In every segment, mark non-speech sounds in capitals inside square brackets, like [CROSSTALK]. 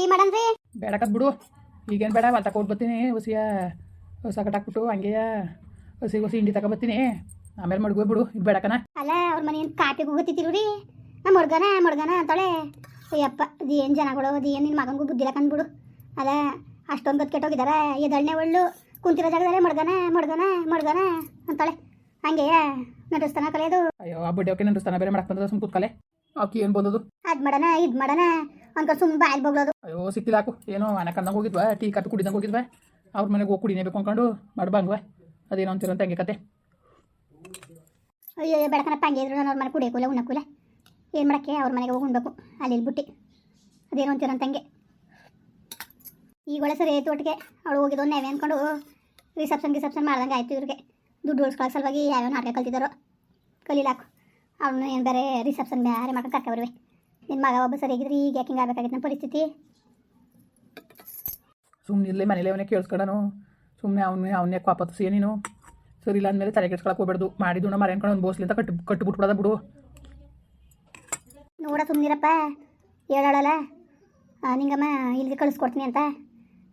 Tea ಮಾಡನ್ರಿ ಬೇಡಕತ್ ಬಿಡು. ಈಗೇನು ಬೇಡ ಮತ್ತೆ ಕೊಟ್ಟು ಬರ್ತೀನಿ. ಹೊಸಿಯ ಹೊಸ ಕಟ್ಟಾಕ್ಬಿಟ್ಟು ಹಂಗೆಯ ಹೊಸಿ ಹೊಸಿ ಹಿಂಡಿ ತಗೊಬರ್ತೀನಿ ಆಮೇಲೆ ಮಡ್ಗೋ ಬಿಡು ಇದು ಬೇಡಕನ ಅಲ್ಲ ಅವ್ರ ಮನೆ ಕಾಪಿಗೆ ಹೋಗತ್ತಿರು ರೀ ನಮ್ಮ ಹುಡ್ಗನ ಮುಡ್ಗನ ಅಂತಾಳೆ. ಅಯ್ಯಪ್ಪ ಅದು ಏನು ಜನಗಳು ಅದು ಏನು ನಿನ್ನ ಮಗನಿಗೂ ಬುದ್ಧಿ ಕಂದ್ಬಿಡು ಅಲ್ಲ ಅಷ್ಟೊಂದು ಗೊತ್ತು ಕೆಟ್ಟೋಗಿದಾರ. ಎದಣ್ಣೆ ಒಳ್ಳು ಕುಂತಿರೋ ಜಾಗದಲ್ಲೇ ಮಡ್ಗನ ಮಡ್ಗನ ಮಡ್ಗನ ಅಂತಾಳೆ. ಹಂಗೆಯ ನಡೆಸ್ತಾನ ಕಲೆಯದು ಅಯ್ಯೋ ಆ ಬಡ್ಡಿ ಓಕೆ ಬೇರೆ ಮಾಡಕ್ಕೆ ಬಂದದ ಸುಮ್ ಕೂತ್ಕಲೆ. ಆಕಿ ಏನು ಬಂದದು? ಅದು ಮಾಡೋಣ ಇದು ಮಾಡೋಣ. ಅನ್ಕೊಂಡು ಸುಮ್ಮನೆ ಬಾಯಲ್ಲಿ ಬಗ್ಳೋದು. ಅಯ್ಯೋ ಸಿಕ್ಕಿಲ್ಲ ಹಾಕು. ಏನೋ ಅನಕಂದಂಗೆ ಹೋಗಿದ್ವಾ ಟೀ ಕತ್ತು ಕುಡಿದಂಗೆ ಹೋಗಿದ್ವಾ. ಅವ್ರ ಮನೆಗೆ ಹೋಗಿ ಕುಡಿನೇಬೇಕು ಅನ್ಕೊಂಡು ಮಾಡ್ಬಂಗ್ವಾ ಅದೇನೋ ಅಂತೀರಂತ ಹಂಗೆ ಕತೆ. ಅಯ್ಯೋ ಬೆಳಕನಪ್ಪ ಹಂಗೆ ಇದ್ರು ನಾನು ಅವ್ರ ಮನೆ ಕುಡಿಯೋಕಿಲ್ಲ ಉಣ್ಣಕ್ಕಿಲ್ಲ ಏನು ಮಾಡೋಕ್ಕೆ? ಅವ್ರ ಮನೆಗೆ ಹೋಗಿ ಉಣ್ಬೇಕು. ಅಲ್ಲಿ ಬಿಟ್ಟಿ. ಅದೇನೋ ಅದೇನೋ ಹಂಗೆ. ಈಗ ಒಳ್ಳೆ ಸರಿ ಆಯ್ತು ಒಟ್ಟಿಗೆ. ಅವಳು ಹೋಗಿದ್ದು ನೇವೆ ಅಂದ್ಕೊಂಡು ರಿಸೆಪ್ಷನ್ ಗಿಸೆಪ್ಷನ್ ಮಾಡ್ದಂಗೆ ಆಯ್ತು ಇವ್ರಿಗೆ. ದುಡ್ಡು ಉಳಿಸ್ಕೊಳ್ಳೋ ಸಲುವಾಗಿ ಯಾವ್ಯಾವ ನಾಟಕ ಕಲ್ತಿದ್ದಾರೋ. ಕಲೀಲಾಕು ಅವನು ಏನು ಬೇರೆ ರಿಸೆಪ್ಷನ್ ಬೇರೆ ಮಾಡ್ಕೊಂಡು ಕರ್ಕೊಬರ್ವೆ ನಿನ್ನ ಮಗ ಒಬ್ಬ ಸರಿಯಾಗಿದ್ರೆ ಈಗ ಯಾಕೆ ಹಿಂಗೆ ಆಗ್ಬೇಕಾಗಿತ್ತು ನಮ್ಮ ಪರಿಸ್ಥಿತಿ? ಸುಮ್ಮನೆ ಇಲ್ಲೇ ಮನೇಲಿ ಅವನೇ ಕೇಳಿಸ್ಕೊಡನು. ಸುಮ್ಮನೆ ಅವನೇ ಅವನೇ ಕಾಪತ್ತು ನೀನು? ಸರಿ ಇಲ್ಲ ಅಂದಮೇಲೆ ತಲೆ ಕೆಡ್ಸ್ಕೊಳಕ್ಕೆ ಹೋಗ್ಬಾರ್ದು ಮಾಡಿದ್ದು ನಮ್ಮ ಮರೆ ಅನ್ಕೊಂಡು ಒಂದು ಬೋಸ್ಲಿಂದ ಕಟ್ಟು ಕಟ್ಟು ಬಿಟ್ಬಿಡೋದ ಬಿಡು. ನೋಡ ಸುಮ್ಮನಿರಪ್ಪ ಹೇಳೋಳಲ್ಲ. ನಿಂಗಮ್ಮ ಇಲ್ಲಿಗೆ ಕಳಿಸ್ಕೊಡ್ತೀನಿ ಅಂತ.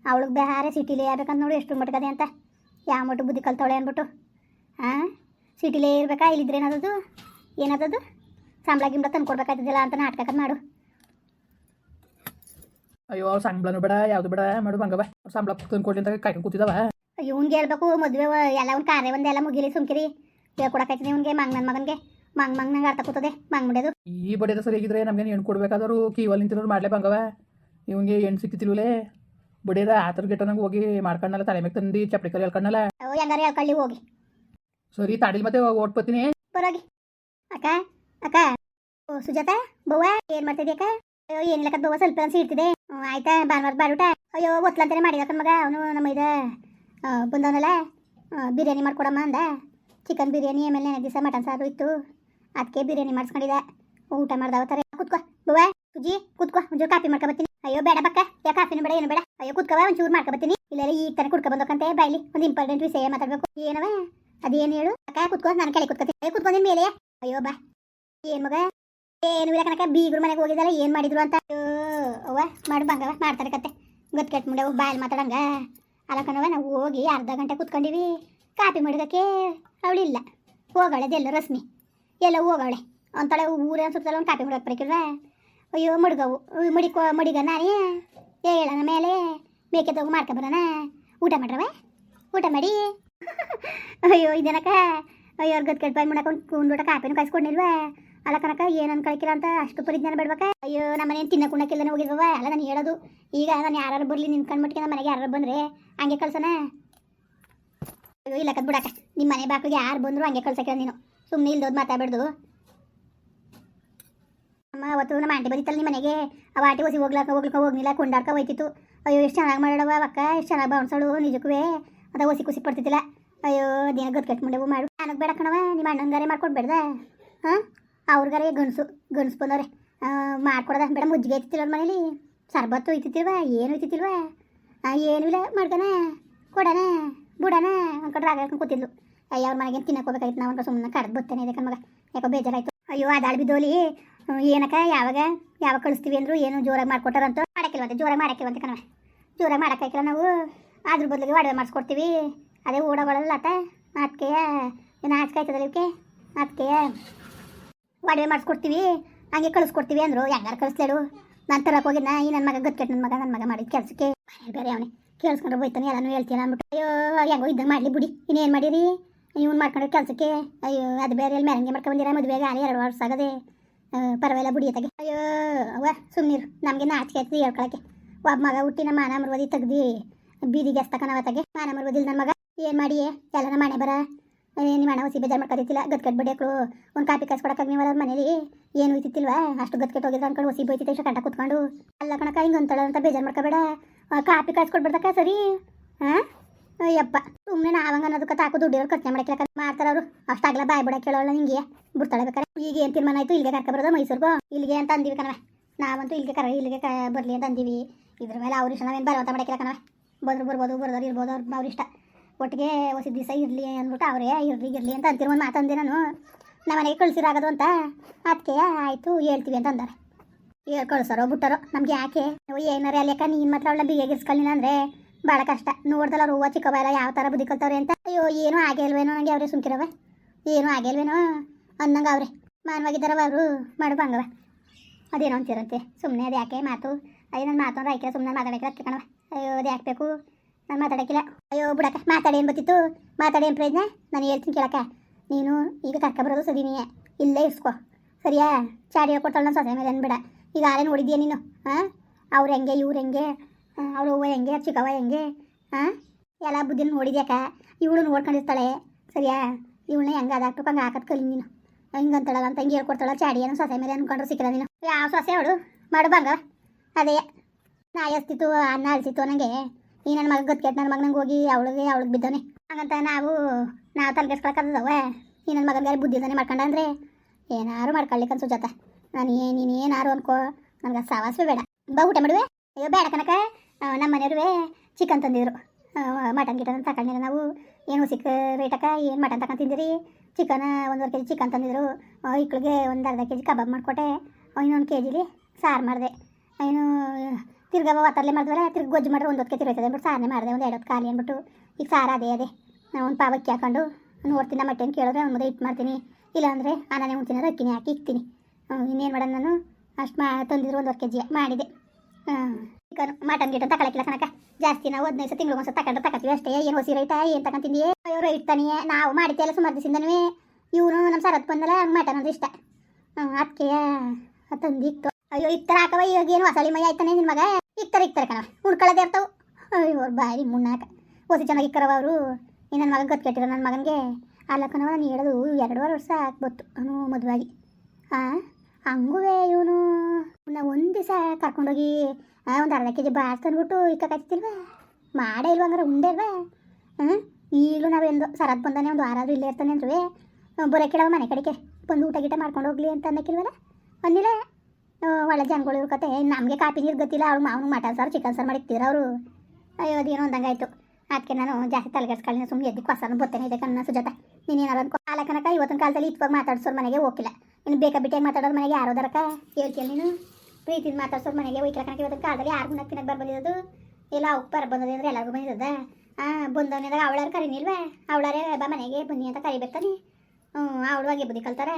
ಅವಳಿಗೆ ಬೇರೆ ಸಿಟಿಲೇ ಆಗ್ಬೇಕಂತ ನೋಡು ಎಷ್ಟು ಮಟ್ಕದೆ ಅಂತ. ಯಾವ ಮಟ್ಟು ಬುದ್ಧಿ ಕಲ್ತವಳೆ ಅಂದ್ಬಿಟ್ಟು. ಹಾಂ ಸಿಟಿಲೇ ಇರಬೇಕಾ? ಇಲ್ಲಿದ್ರೆ ಏನಾದದು ಏನದದು ಸಂಬಳ ಗಿಂಬಳ ತಂದು ಕೊಡ್ಬೇಕಾಯ್ತದಿಲ್ಲ ಅಂತ ನಾಟಕ ಮಾಡು. ಅಯ್ಯೋ ಅವ್ರ ಸಂಬಳನೂ ಬೇಡ ಯಾವುದು ಬೇಡ. ಮಾಡು ಬಂಗವ ಅವ್ರ ಸಂಬಳ ತಂದು ಕೊಡ್ಲಿ ಅಂತ ಕಾಯ್ಕೊಂಡು ಕೂತಿದಾವ. ಇವ್ನಿಗೆ ಹೇಳ್ಬೇಕು ಮದುವೆ ಎಲ್ಲ ಒಂದು ಕಾರ್ಯ ಒಂದೆಲ್ಲ ಮುಗಿಲಿ ಸುಮ್ಕಿರಿ. ಹೇಳ್ಕೊಡಕೈತದೆ ಇವ್ನಿಗೆ ಮಂಗ್ ನನ್ನ ಮಗನಿಗೆ. ಮಂಗ್ ಮಂಗ್ ನಂಗೆ ಅರ್ಥ ಕೂತದೆ ಮಂಗ್ ಮುಡಿಯೋದು ಈ ಬಡಿದ ಸರಿಯಾಗಿದ್ರೆ ನಮ್ಗೇನು ಹೆಣ್ಣು ಕೊಡ್ಬೇಕಾದವರು ಕೀವಲ್ ನಿಂತಿರೋರು ಮಾಡ್ಲೇ ಬಂಗವ ಇವನ್ಗೆ ಹೆಣ್ಣು ಸಿಕ್ತಿಲ್ವಲೇ ಬಡಿಯದ ಆತರ ಗಿಟ್ಟ ನಂಗೆ ಹೋಗಿ ಮಾಡ್ಕೊಂಡಲ್ಲ ತಲೆ ಮೇಲೆ ತಂದು ಚಪ್ಪಡಿ ಕರಿ ಹೇಳ್ಕೊಂಡಲ್ಲ ಹೆಂಗಾರ ಹೇಳ್ಕೊಳ್ಳಿ ಹೋಗಿ. ಸರಿ ತಾಡಿಲ್ ಮತ್ತೆ ಓಟ್ಬತ್ತೀನಿ. ಬರೋಗಿ. ಅಕ್ಕ ಅಕ್ಕ. ಸುಜಾತ, ಬವ್ವ, ಏನ್ ಮಾಡ್ತಿದ್ಯ ಅಯ್ಯೋ ಅಯ್ಯೋ, ಏನಿಲ್ಲ ಬವ್ವ ಸ್ವಲ್ಪ ಅನ್ಸಿ ಇರ್ತಿದೆ ಆಯ್ತಾ, ಭಾನುವಾರ ಬಾಡುಟ. ಅಯ್ಯೋ, ಒತ್ಲಂತಾನೆ ಮಾಡಿದ ಮಗ, ಅವನು ನಮ್ಮ ಇದ ಬಂದವನಲ್ಲ. ಬಿರಿಯಾನಿ ಮಾಡ್ಕೊಡಮ್ಮ ಅಂದ. ಚಿಕನ್ ಬಿರಿಯಾನಿ, ಆಮೇಲೆ ನೆನೆ ದಿವಸ ಮಟನ್ ಸಾರು ಇತ್ತು. ಅದಕ್ಕೆ ಬಿರಿಯಾನಿ ಮಾಡಿಸ್ಕೊಂಡಿದ್ದೆ ಊಟ ಮಾಡ್ದವ ತರ ಕುತ್ಕೋ, ಬವ್ವ, ಸುಜಿ, ಕುತ್ಕೋ, ಒಂಚೂರು ಕಾಫಿ ಮಾಡ್ಕೊಬತ್ತೀನಿ ಅಯ್ಯೋ, ಬೇಡ ಬಕ್ಕ ಯಾ, ಕಾಫಿನೂ ಬೇಡ, ಏನು ಬೇಡ. ಅಯ್ಯೋ ಕುತ್ಕವ ಒಂಚೂರು ಮಾಡ್ಕೊಬತ್ತೀನಿ ಇಲ್ಲ ಈ ತರ ಕುಡ್ಕೊ ಬಂದಕ್ಕಂತೆ ಬಾಯ್ಲಿ. ಒಂದು ಇಂಪಾರ್ಟೆಂಟ್ ವಿಷಯ ಮಾತಾಡ್ಬೇಕು. ಏನವ? ಅದೇನು ಹೇಳು? ಅಕ್ಕ, ಕುತ್ಕೋ, ನಾನು ಕೆಳಗೆ ಕುತ್ಕೋತೀನಿ. ಕುತ್ಕೊಂಡಿನ ಮೇಲೆ ಅಯ್ಯೋ, ಬಾ. ಏನು ಮಗ? ಏನು ಇಲ್ಲ ಕನಕ ಬೀಗರು ಮನೆಗೆ ಹೋಗಿದ್ದಲ್ಲ, ಏನು ಮಾಡಿದ್ರು ಅಂತ. ಅವ್ವ, ಮಾಡು ಬಂಗವ ಮಾಡ್ತಾರೆ ಕತೆ ಗೊತ್ತು ಕೆಟ್ಟ ಮುಂಡೆ ಬಾಯಲ್ಲಿ ಮಾತಾಡಂಗ. ಅಲ್ಲ ಕಣವ ನಾವು ಹೋಗಿ ಅರ್ಧ ಗಂಟೆ ಕೂತ್ಕೊಂಡಿವಿ. ಕಾಪಿ ಮಾಡಿದಕ್ಕೆ ಅವಳಿಲ್ಲ ಹೋಗಳೆ ಎಲ್ಲ ರಶ್ಮಿ. ಎಲ್ಲ ಹೋಗವಳೆ. ಅಂತಳೆ ಊರ ಸುತ್ತಲ್ಲ ಒಂದು ಕಾಪಿ ಮಾಡೋಕೆ ಬರಕಿಲ್ವ? ಅಯ್ಯೋ, ಮಡ್ಗವು ಮಡಿಕೋ, ಮಡಿಗ ನಾನೇ. ಹೇಳೋಣ ಮೇಲೆ. ಮೇಕೆ ತಗೋ ಮಾಡ್ಕೊಬರೋಣ ಊಟ ಮಾಡ್ರವ ಊಟ ಮಾಡಿ. [LAUGHS] ಅಯ್ಯೋ, ಇದೇನಕ್ಕ? ಅಯ್ಯೋ ಅವ್ರಿಗೆ ಗದ್ ಕೆಟ್ಟ ಬಾಯ್ ಮಾಡಕ್ಕೆ ಕಾಪಿನೂ ಕಾಯಿಸ್ಕೊಂಡಿಲ್ವಾ? ಅಲ್ಲ ಕನಕ ಏನು ಅನ್ಕೊಳಕಿಲ್ಲ ಅಂತ ಅಷ್ಟು ಪರಿಜ್ಞಾನ ಬಿಡ್ಬೇಕ ಅಯ್ಯೋ, ನಮ್ಮ ತಿನ್ನ ಕುಣಕ್ಕಿಲ್ಲ ಹೋಗಿದ್ವ ಅಲ್ಲ, ನಾನು ಹೇಳೋದು, ಈಗ ನಾನು ಯಾರು ಬರಲಿ ನಿನ್ ಕಣ್ಮಟ್ಟಿಗೆ ನಮ್ಮ ಮನೆಗೆ ಯಾರು ಬಂದ್ರೆ ಹಂಗೆ ಅಯ್ಯೋ, ಇಲ್ಲ ಕದ್ ಬಿಡಕ್ಕ ನಿಮ್ಮ ಮನೆ ಬಾಕಿಗೆ ಯಾರು ಬಂದ್ರು ಹಂಗೆ ಕಳ್ಸಕ್ಕೆ ನೀನು. ಸುಮ್ಮನೆ ಇಲ್ದೋದು ಮಾತಾಡ್ಬಾರ್ದು ಅಮ್ಮ, ಅವತ್ತು ನಮ್ಮ ಆಂಟಿ ಬರೀತಲ್ಲ ನಿಮ್ಮ ಮನೆಗೆ. ಅವ ಆಟಿ ಹೊಸಿ ಹೋಗ್ಲಾಕ, ಹೋಗ್ಲಿಕ್ಕೆ ಹೋಗ್ಲಿಲ್ಲ, ಕೊಂಡಾಡ್ಕ ಹೋಯ್ತಿತ್ತು. ಅಯ್ಯೋ, ಎಷ್ಟು ಚೆನ್ನಾಗಿ ಮಾಡವ ಅಕ್ಕ ಎಷ್ಟು ಚೆನ್ನಾಗಿ ಬಾವಣ್ಸಳು ನಿಜಕ್ಕೂ ಅದ ಹೊಸಿ ಖುಷಿ ಪಡ್ತಿದ್ದಿಲ್ಲ. ಅಯ್ಯೋ, ದಿನ ಗದ್ ಕೆಟ್ಟ ಮಾಡು. ನನಗೆ ಬೇಡ ಕಣವ ನಿಮ್ಮ ಮಾಡ್ಕೊಂಡು ಮಾಡ್ಕೊಡ್ಬೇಡ್ದ ಹಾಂ? ಅವ್ರಿಗಾರೆ ಗಣಸು ಗಣಸು ಬಂದವ್ರೆ. ಮಾಡ್ಕೊಡದ. ಬೇಡ, ಮುಜ್ಜಿಗೆ ಅವ್ರ ಮನೇಲಿ. ಸರ್ಬತ್ತು ಐತಿತ್ತಿಲ್ವ, ಏನು ಐತಿತ್ತಿಲ್ವ? ಏನು ಇಲ್ಲ ಮಾಡ್ಕನ ಕೊಡಣ ಬಿಡಣ ಅಂದ್ಕೊಂಡು ರಾಗ ಹಾಕೊಂಡು ಕೂತಿದ್ಲು. ಅಯ್ಯ, ಅವ್ರ ಮನೆಗೆ ತಿನ್ನಕ್ಕೆ ಹೋಗ್ಬೇಕಾಯ್ತು ನಾವು ಅಂತ ಸುಮ್ಮನೆ ಕಡ್ದು ಬತ್ತೇನೆ ಇದಕ್ಕೆ ಮಗ. ಯಾಕೋ ಬೇಜಾರಾಯ್ತು. ಅಯ್ಯೋ ಅದಾಳ್ ಬಿದ್ದೋಲಿ. ಏನಕ್ಕ, ಯಾವಾಗ ಯಾವಾಗ ಕಳಿಸ್ತೀವಿ ಅಂದ್ರು ಏನು ಜೋರಾಗಿ ಮಾಡ್ಕೊಟ್ಟಾರಂತ ಮಾಡಕ್ಕಿಲ್ವಂತೆ. ಜೋರಾಗಿ ಮಾಡಕ್ಕಿಲ್ವಂತೆ ಕಣವೆ ಜೋರಾಗಿ ಮಾಡೋಕ್ಕಾಗಿಲ್ಲ ನಾವು. ಅದ್ರ ಬದಲಿಗೆ ಒಡವೆ ಮಾಡಿಸ್ಕೊಡ್ತೀವಿ. ಅದೇ ಓಡೋಗಳಲ್ಲ ಆತ. ಅದಕ್ಕೆ ಏನು ಆಚೆ ಆಯ್ತದಲ್ಲ ಇವಕ್ಕೆ ಅದಕ್ಕೆ ಒಡವೆ ಮಾಡಿಸ್ಕೊಡ್ತೀವಿ, ಹಂಗೆ ಕಳಿಸ್ಕೊಡ್ತೀವಿ ಅಂದರು. ಹೆಂಗಾರು ಕಳಿಸ್ಲೇಳು ನಾನು ತರಕ್ಕೆ ಹೋಗಿದ್ನ, ಈ ನನ್ನ ಮಗ ಗತ್ಕೆಟ್ ನನ್ನ ಮಗ ನನ್ನ ಮಗ ಮಾಡಿದ ಕೆಲಸಕ್ಕೆ. ಬೇರೆ ಅವನೇ. ಕೇಳಿಸ್ಕೊಂಡ್ರೆ ಹೋಯ್ತಾನೆ, ಎಲ್ಲನೂ ಹೇಳ್ತೀನಿ ಅಂದ್ಬಿಟ್ಟು, ಅಯ್ಯೋ, ಹೆಂಗೋ ಇದ್ದಂಗೆ ಮಾಡಲಿ ಬಿಡಿ, ಇನ್ನೇನು ಮಾಡಿರಿ? ಇವ್ನು ಮಾಡ್ಕೊಂಡ್ರೆ ಕೆಲಸಕ್ಕೆ. ಅಯ್ಯೋ, ಅದು ಬೇರೆ ಎಲ್ಲಿ ಮ್ಯಾರಂಗೆ ಮಾಡ್ಕೊಂಡು ಬಂದಿರ, ಮದುವೆಗೆ ಆನೆ ಎರಡು ವರ್ಷ ಆಗದೆ. ಪರವಾಗಿಲ್ಲ ಬಿಡಿ ಅತ್ತಾಗೆ. ಅಯ್ಯೋ ಅವ ಸುಮ್ಮನಿರು ನಮಗೆ ನಾಚಿಕೆ ಆಯ್ತು ಹೇಳ್ಕೊಳಕ್ಕೆ. ಒಬ್ಬ ಮಗ ಹುಟ್ಟಿ ನಮ್ಮ ಮಾನ ಮರ್ವದಿ ತೆಗ್ದು, ಬೀದಿಗೆ ತಗೆ ಮಾನ ಮರ್ವದಿಲ್ಲ ನನ್ನ ಮಗ. ಏನು ಮಾಡಿ ಎಲ್ಲ ಮಾಡೇ ಮನೆ ಬರ. ನಿಮ್ಮ ಹಣ ಹೊಸಿ ಬೇಜಾರು ಮಾಡ್ಕೊತಿತ್ತಿಲ್ಲ ಬಡಿ ಬಡಿಯಕ್ಳು ಒಂದು ಕಾಪಿ ಕಾಸ್ಕೊಡಕ್ಕೆ ನೀವು ಅವ್ರ ಮನೇಲಿ? ಏನು ಹೋಯ್ತಿತ್ತಿಲ್ವಾ ಅಷ್ಟು ಗದ್ಕೆಟ್ ಹೋಗಿದ್ರು ಅನ್ಕೊಂಡು ಹೊಸಿ ಬೈತಿದ್ದೆ ಇಷ್ಟು ಕಂಟ ಕುತ್ಕೊಂಡು. ಅಲ್ಲ ಕಣಕ ಹಿಂಗೆ ಅಂತಳ ಅಂತ ಬೇಜಾರು ಮಾಡ್ಕೋಬೇಡ. ಕಾಪಿ ಕಾಸ್ಕೊಡ್ಬಿಡ್ದಕ್ಕ ಸರಿ? ಹಾಂ ಅಯ್ಯಪ್ಪ ಸುಮ್ಮನೆ ನಾವಂಗ ಅನ್ನೋದಕ್ಕೆ ತಾಕು ದುಡ್ಡಿರೋರು ಖರ್ಚು ಮಾಡಕ್ಕೆ ಮಾಡ್ತಾರೆ ಅವರು. ಅಷ್ಟಾಗಲ್ಲ ಬಾಯ್ ಬಿಡ ಕೇಳೋಲ್ಲ ಹಿಂಗೆ ಬಿಡ್ತಾಳೆ ಬೇಕಾರೆ. ಈಗ ಏನು ತೀರ್ಮಾನ ಆಯಿತು? ಇಲ್ಲಿಗೆ ಕರ್ಕ ಬರೋದು ಮೈಸೂರಿಗೂ? ಇಲ್ಲಿಗೆ ಅಂತ ಅಂದಿವಿ ಕಣವೆ ನಾವಂತೂ ಇಲ್ಲಿಗೆ ಕರ ಇಲ್ಲಿಗೆ ಬರಲಿ ಅಂತ ಅಂದಿವಿ. ಇದ್ರ ಮೇಲೆ ಅವ್ರ ಇಷ್ಟ, ನಾವೇನು ಬಲವಂತ ಮಾಡಕ್ಕೆ ಕಣವೆ ಬಂದ್ರು ಬರ್ಬೋದು, ಬರ್ದವ್ರು ಇರ್ಬೋದು, ಅವ್ರು ಅವ್ರ ಇಷ್ಟ. ಒಟ್ಟಿಗೆ ಹೊಸ ದಿವಸ ಇರಲಿ ಅಂದ್ಬಿಟ್ಟು ಅವರೇ, ಇರಲಿ ಇರಲಿ ಅಂತ ಅಂತೀರಿ. ಒಂದು ಮಾತಂದೆ ನಾನು ನಮ್ಮ ಮನೆಗೆ ಕಳ್ಸಿರಾಗದು ಅಂತ. ಅದಕ್ಕೆ ಆಯಿತು, ಹೇಳ್ತೀವಿ ಅಂತ ಅಂದಾರೆ. ಹೇಳಿ ಕಳ್ಸಾರೋ ಬಿಟ್ಟಾರೋ ನಮ್ಗೆ ಯಾಕೆ? ಏನಾರ ಯಾಕೆ ನೀನು ಮಾತ್ರ ಅವಳ ಬಿಗಿಸ್ಕೊಳ್ಳಿಲ್ಲ ಅಂದರೆ ಭಾಳ ಕಷ್ಟ. ನೋಡ್ದಲ್ಲ ಹೂವು ಚಿಕ್ಕವ ಎಲ್ಲ ಯಾವ ಥರ ಬುದ್ಧಿ ಕಲ್ತವ್ರೆ ಅಂತ. ಅಯ್ಯೋ, ಏನೂ ಆಗಿಲ್ವೇನೋ ನನಗೆ ಅವ್ರೆ ಸುಮ್ಕಿರವ. ಏನೂ ಆಗಿಲ್ವೇನೋ ಅನ್ನಂಗೆ ಅವ್ರೆ. ಮಾನವಾಗಿದ್ದಾರವ ಅವರು ಮಾಡು ಬಂಗವ ಅದೇನೋ ಅಂತಿರಂತೆ. ಸುಮ್ಮನೆ ಅದು ಯಾಕೆ ಮಾತು? ಅಯ್ಯೋ ನನ್ನ ಮಾತು ಅಂದ್ರೆ ಆಯ್ಕೆ ಸುಮ್ಮನೆ ಮಾತಾಡಕ್ಕೆ ಕಣವ ಅಯ್ಯೋ ಅದು ಯಾಕೆ ಬೇಕು? ನಾನು ಮಾತಾಡೋಕ್ಕಿಲ್ಲ. ಅಯ್ಯೋ, ಬಿಡಕ್ಕ. ಮಾತಾಡಿ ಏನು ಬತ್ತಿತ್ತು ಮಾತಾಡಿ ಏನು ಪ್ರಯೋಜನ? ನಾನು ಹೇಳ್ತೀನಿ ಕೇಳಕ್ಕ. ನೀನು ಈಗ ಕರ್ಕ ಬರೋದು ಸದಿನಿ ಇಲ್ಲೇ ಇಸ್ಕೋ ಸರಿಯಾ? ಚಾಡಿ ಕೊಟ್ಟಳು ನಾನು ಸೊಸೆ ಮೇಲೆ ಅನ್ಬೇಡ ಈಗ ಆರೇ ನೋಡಿದ್ಯಾ ನೀನು? ಹಾಂ ಅವ್ರು ಹೆಂಗೆ, ಇವ್ರು ಹೆಂಗೆ? ಅವ್ರ ಹೂವ ಹೆಂಗೆ ಚಿಕ್ಕವ್ವ ಹೆಂಗೆ? ಹಾಂ ಎಲ್ಲ ಬುದ್ಧಿನ ನೋಡಿದ್ಯಾಕ ಇವಳು ನೋಡ್ಕೊಂಡಿರ್ತಾಳೆ ಸರಿಯಾ? ಇವಳನ್ನ ಹೆಂಗೆ ಅದಾಕ್ಬೇಕು, ಹಂಗೆ ಹಾಕತ್ ಕಲಿ ನೀನು. ಹಿಂಗಂತಾಳಲ್ಲ ಅಂತ ಹಿಂಗೆ ಹೇಳ್ಕೊಡ್ತಾಳ ಚಾಡಿ ಏನೋ ಸೊಸೆ ಮೇಲೆ ಅನ್ಕೊಂಡ್ರೆ ಸಿಕ್ಕಿಲ್ಲ ನೀನು. ಯಾವ ಸೊಸೆ ಅವಳು? ಮಾಡು ಬಂಗ ಅದೇ. ನಾ ಎಸ್ತಿತ್ತು ಅನ್ನ ಅಳಿಸಿತ್ತು ನನಗೆ ಈ ನನ್ನ ಮಗ ಗೊತ್ಕೆಟ್ ನನ್ನ ಮಗನಂಗೆ ಹೋಗಿ ಅವಳಿಗೆ ಅವಳಿಗೆ ಬಿದ್ದಾನೆ ಹಾಗಂತ ನಾವು ನಾವು ತಲೆಗೆಸ್ಕೊಳಕ್ಕದವ ಈ ನನ್ನ ಮಗನಿಗೆ ಬುದ್ಧಿ ತಾನೆ ಮಾಡ್ಕೊಂಡ ಅಂದರೆ ಏನಾರು ಮಾಡ್ಕೊಳ್ಳಿಕ್ಕೆ ಸುಜಾತ ನಾನು ಏನು, ನೀನು ಏನಾರು ಅನ್ಕೋ, ನನಗೆ ಸವಾಸವೇ ಬೇಡ. ಬಾ ಊಟ ಮಾಡುವೆ? ಅಯ್ಯೋ, ಬೇಡ ಕನಕ ನಮ್ಮ ಮನೆಯವ್ರುವೆ ಚಿಕನ್ ತಂದಿದ್ರು. ಮಟನ್ ಗಿಟನ್ ತಗೊಂಡಿರ ನಾವು. ಏನು ಸಿಕ್ಕ ರೇಟಕ್ಕ ಏನು ಮಟನ್ ತಗೊಂಡು ತಿಂದಿರಿ? ಚಿಕನ್ ಒಂದೂವರೆ ಕೆ ಜಿ ಚಿಕನ್ ತಂದಿದ್ರು ಇಕ್ಳಿಗೆ ಒಂದು ಅರ್ಧ ಕೆ ಜಿ ಕಬಾಬ್ ಮಾಡಿಕೊಟ್ಟೆ. ಇನ್ನೊಂದು ಕೆ ಜಿಲಿ ಸಾರು ಮಾಡಿದೆ. ಏನು ತಿರ್ಗಾ ಒತ್ತರ್ಲೆ ಮಾಡಿದ್ವಲ್ಲ ತಿರ್ಗಿ ಗೊಜ್ಜು ಮಾಡಿದ್ರೆ ಒಂದು ಹೊತ್ತಿಗೆ ತಿರುಗ್ತದೆ ಅಂದ್ಬಿಟ್ಟು ಸಾರನೇ ಮಾಡಿದೆ, ಒಂದು ಎರಡು ಹೊತ್ತು ಖಾಲಿ ಅಂದ್ಬಿಟ್ಟು, ಈಗ ಸಾರು ಅದೇ ಅದೇ. ಒಂದು ಪಾವಕ್ಕಿ ಹಾಕೊಂಡು ನೋಡ್ತೀನಿ ನಮ್ಮ ಮಟ್ಟೆನ ಕೇಳಿದ್ರೆ ಒಂದು ಇಟ್ಟು ಮಾಡ್ತೀನಿ. ಇಲ್ಲಾಂದರೆ ಅನ್ನನೇ ಉಣ್ತೀನಿ ಅಕ್ಕಿನೇ ಹಾಕಿ ಇಕ್ತೀನಿ. ಇನ್ನೇನು ಮಾಡೋಣ ನಾನು? ಅಷ್ಟು ಮಾ ತಂದಿದ್ರು ಒಂದು ಕೆ ಜಿ ಮಾಡಿದೆ. ಚಿಕನ್, ಮಟನ್, ಗಿಟನ್ ತಗೊಳಕ್ಕಿಲ್ಲ ಕಣಕ ಜಾಸ್ತಿ ನಾವು ಹದಿನೈದು ಸಲ ತಿಂಗಳು ಒಂದ್ಸಲ ತಗೊಂಡು ತಗೋತೀವಿ ಅಷ್ಟೇ. ಏನು ಹೊಸಿ ರೈತ, ಏನು ತಗೊಂತಿದ್ದೀಯೇ ಅವರು ರೈಟ್ ತಾನೇ. ನಾವು ಮಾಡಿದ್ದೆಲ್ಲ ಸುಮಾರು ದಿವಸದಿಂದನೂ ಇವನು ನಮ್ಮ ಸರತ್ ಬಂದಲ್ಲ, ಮಟನ್ ಅಂದ್ರೆ ಇಷ್ಟ. ಅದಕ್ಕೆ ತಂದಿತ್ತು. ಅಯ್ಯೋ ಇತ್ತರ ಹಾಕವ ಇವಾಗ ಏನು ಹೊಸಳಿ ಮೈ ಆಯ್ತಾನೆ ನಿನ್ನ ಮಗ? ಇಕ್ತರ ತರ ಕಣ ಉಣ್ಕೊಳ್ಳೋದೇ ಇರ್ತಾವ. ಅಯ್ಯೋ ಬಾರಿ ಮುಣ್ಣಾಕ. ಹೊಸಿ ಚೆನ್ನಾಗಿ ಇಕ್ಕರವ ಅವರು. ಈ ನನ್ನ ಮಗ ಗೊತ್ಕೆಟ್ಟಿರೋ ನನ್ನ ಮಗನಿಗೆ? ಅಲ್ಲ ಕಣವ ನಾನು ಹೇಳೋದು ಎರಡೂವರೆ ವರ್ಷ ಆಗ್ಬೋದು ಅವನು ಮದುವಾಗಿ. ಹಾಂ ಹಂಗೂ ಇವನು. ನಾವು ಒಂದು ದಿವಸ ಕರ್ಕೊಂಡೋಗಿ ಒಂದು ಅರ್ಧ ಕೆ ಜಿ ಬಾಸ್ ತಂದ್ಬಿಟ್ಟು ಇಕ್ಕತ್ತಿಲ್ವಾ ಮಾಡೇ ಇಲ್ವ ಅಂದ್ರೆ ಉಂಡೆ ಇಲ್ವಾ? ಹಾಂ ಈಗಲೂ ನಾವೆಂದು ಸರದ್ ಬಂದಾನೆ ಒಂದು ವಾರ ಆದ್ರೂ ಇಲ್ಲೇ ಇರ್ತಾನೆ ಅಂದ್ರೆ ಬರೋ ಕೇಳವ ಮನೆ ಕಡೆಗೆ. ಬಂದು ಊಟ ಗೀಟ ಮಾಡ್ಕೊಂಡು ಹೋಗ್ಲಿ ಅಂತ ಅನ್ನಕ್ಕಿಲ್ವಲ್ಲ ಅಂದಿಲ್ಲ ಆ, ಒಳ್ಳೆ ಜನಗಳು ಇವ್ರ ಕತೆ. ನಮಗೆ ಕಾಪಿ ನೀರು ಗೊತ್ತಿಲ್ಲ, ಅವ್ರು ಮಾವನು ಮಟನ್ ಸಾರು ಚಿಕನ್ ಸಾರು ಮಾಡಿಕ್ತೀರ ಅವರು? ಅಯ್ಯೋ, ಅದೇನೋ ಒಂದಂಗಾಯ್ತು ಅದಕ್ಕೆ ನಾನು ಜಾಸ್ತಿ ತಲೆಗೆಡ್ಸ್ಕೊಳ್ಳಿ ಸುಮ್ಮನೆ ಎದ್ದು ಕೊಸನು ಬರ್ತೇನೆ ಇದೆ ಕಣ್ಣ ಸುಜಾತ. ನೀನೇನಾರು ಅನ್ಕೋ ಕಾಲ ಕನಕ ಇವತ್ತಿನ ಕಾಲದಲ್ಲಿ ಇತ್ವಾಗ ಮಾತಾಡ್ಸೋರು ಮನೆಗೆ ಹೋಗಿಲ್ಲ ಇನ್ನು ಬೇಕಾ ಬಿಟ್ಟಿಯಾಗಿ ಮಾತಾಡೋರು ಮನೆಗೆ ಯಾರೋ ದರಕ ನೀನು. ಪ್ರೀತಿ ಮಾತಾಡ್ಸೋರು ಮನೆಗೆ ಹೋಯ್ಕಿಲ್ಲ ಕಣಕ್ಕೆ, ಇವತ್ತಿನ ಕಾಲದಲ್ಲಿ ಯಾರು ಗುಣ ತಿನ್ನಕ್ಕೆ ಬರ್ಬಂದಿರೋದು ಇಲ್ಲ, ಅವ್ಕೆ ಬರ ಬಂದದೆ ಅಂದ್ರೆ ಎಲ್ಲರಿಗೂ ಬಂದಿರೋದ ಹಾಂ ಬಂದವನಿದಾಗ ಅವಳಾರು ಕರೀನಿಲ್ವೇ ಅವಳಾರೇ ಬಾ ಮನೆಗೆ ಬನ್ನಿ ಅಂತ ಕರಿಬೇಕಾನೆ ಹ್ಞೂ ಅವಳು ಹಾಗೆ ಬುದ್ಧಿ ಕಲ್ತಾರೆ?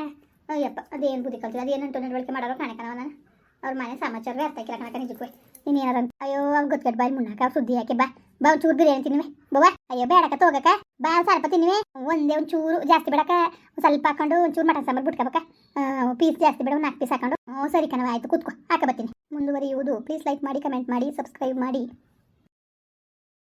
ಅಯ್ಯಪ್ಪ ಅದೇನು ಬುದ್ಧಿ ಕಲ್ತಿಲ್ಲ ಅದೇನು ನಡವಳಿಕೆ ಮಾಡೋರು ಕಾಣಕನವ ನಾನು ಅವ್ರ ಮನೆ ಸಮಾಚಾರವೇ ಅರ್ಥ ಆಗಿಲ್ಲ ಕಣಕ ನಿಜಕ್ಕೂ. ನೀನು ಏನಾರ ಅಂತ. ಅಯ್ಯೋ ಅವ್ರು ಗೊತ್ಕಟ್ ಬಾಯಿ ಮುನ್ನಾಕ ಅವ್ರು ಸುದ್ದಿ ಹಾಕಿ ಬಾ. ಬಾ ಒಂಚೂರು ಬಿರಿಯಾನಿ ತಿನ್ನುವೆ. ಬಾ ಅಯ್ಯೋ ಬೇಡಕ ತೋಗಕ ಬಾ ಸ್ವಲ್ಪ ತಿನ್ನುವೆ. ಒಂದೇ ಒಂದು ಚೂರು ಜಾಸ್ತಿ ಬೇಡಕ ಸ್ವಲ್ಪ ಹಾಕೊಂಡು ಒಂಚೂರು ಮಟನ್ ಸಾಂಬಾರು ಬಿಟ್ಕೋಬೇಕ ಪೀಸ್ ಜಾಸ್ತಿ ಬೇಡ, ಒಂದು ನಾಲ್ಕು ಪೀಸ್ ಹಾಕೊಂಡು. ಸರಿ ಕಣವ ಆಯ್ತು, ಕೂತ್ಕೊ. ಹಾಕ ಬರ್ತೀನಿ. ಮುಂದುವರಿಯುವುದು. ಪ್ಲೀಸ್ ಲೈಕ್ ಮಾಡಿ ಕಮೆಂಟ್ ಮಾಡಿ ಸಬ್ಸ್ಕ್ರೈಬ್ ಮಾಡಿ.